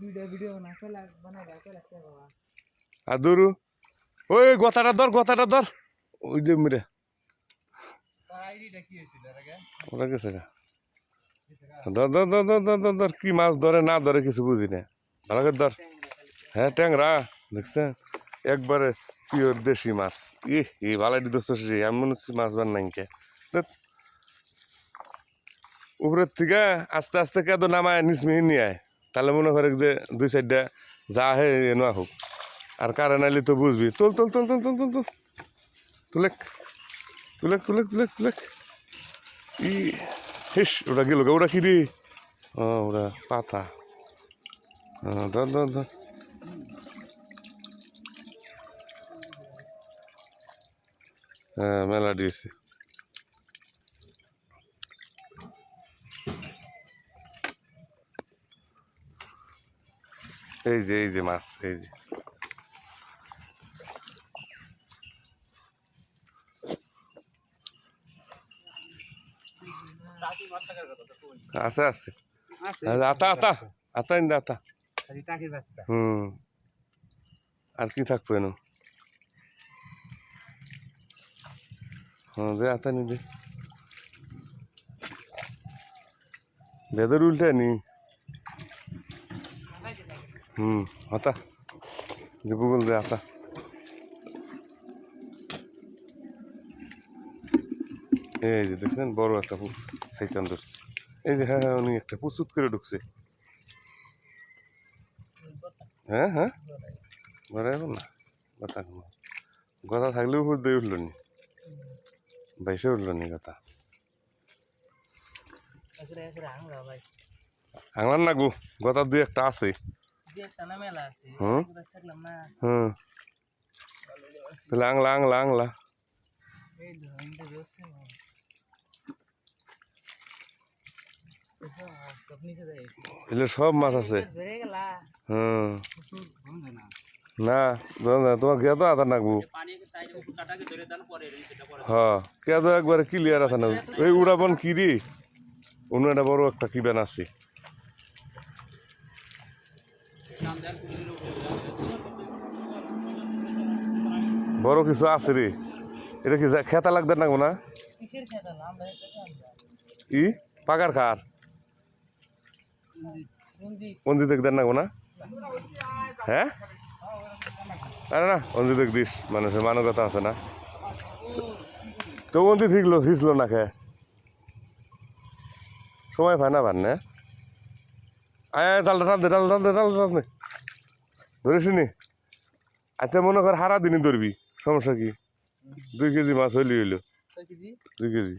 Video না বানাই বাবা? আর দূরু ওই গোথাটা ধর গোথাটা ধর। ওই যে মেরে। ওরা গেছে গা। ধর ধর ধর ধর ধর ধর ধর কি মাছ ধরে না ধরে কিছু বুঝি না। ভালো করে ধর। হ্যাঁ ট্যাংরা দেখছেন? একবারে পিওর দেশি মাছ। ই ই ভালাই দোস্ত আমি মনে হচ্ছে মাছ বার নাই কে। উপরের থেকে আস্তে আস্তে কেদ নামায় নিচমিহি নিয়ে আয়। তাহলে মনে করে যে দুই সাইডটা যা হে এনো হোক। আর কারেন্ট আইলে তো বুঝবি। তোল তোল তোল তোল তোল তোল তোল। তুলেক তুলেক তুলেক তুলেক তুলেক। ই, হিস, ওটা গেল ওটা কি রে? ও, ওটা পাতা। ধর ধর ধর। হ্যাঁ মেলা দিয়েছে। এই যে এই যে মাছ এই যে। আছে আছে। আছে। আতা আতা আতা ইন্দা আতা। হুম। আর কি থাকবে না হ্যাঁ দে আতা নি দে। বেদের উল্টে নি। হুম যে গুগল দে আতা। এই যে দেখছেন বড় একটা সাইতান ধরছে। এই যে হ্যাঁ হ্যাঁ উনি একটা প্রস্তুত করে ঢুকছে। হ্যাঁ হ্যাঁ। ঘরে এখন না? কথা কথা থাকলেও উপর দিয়ে উঠল নি। বাইসে উঠল নি কথা আংলার না গো কথা দুই একটা আছে। হুম। হুম আংলা এই তো ইন্দে দোস্ত সব মাছ আছে হুম না না তোমার গিয়া তো আধার নাকবো পানি তাইলে কাটাকে ধরে দেন পরে সেটা পরে হ্যাঁ কে তো একবারে ক্লিয়ার আছে না ওই উড়াবন কিরি অন্য একটা বড় একটা কি বেন আছে নাম দেন বড় কিছু আছে রে। এটা কি খেতা লাগতে না দেন ই? পাকার খার? হিন্দি অঞ্জিত দেন নাকবো না হ্যাঁ? আরে না অঞ্জিত দিস। মানুষের মানবতা আছে না। তো অন্দি ঠিকলো হিসলো না খে। সময় পায় না ভান্নে আয় জালটা টান দে টান টান দে টান টান দে ধরে শুনি আচ্ছা মনে কর হারা দিনই ধরবি সমস্যা কি? দুই কেজি মাছ হইলি হইল। দুই কেজি।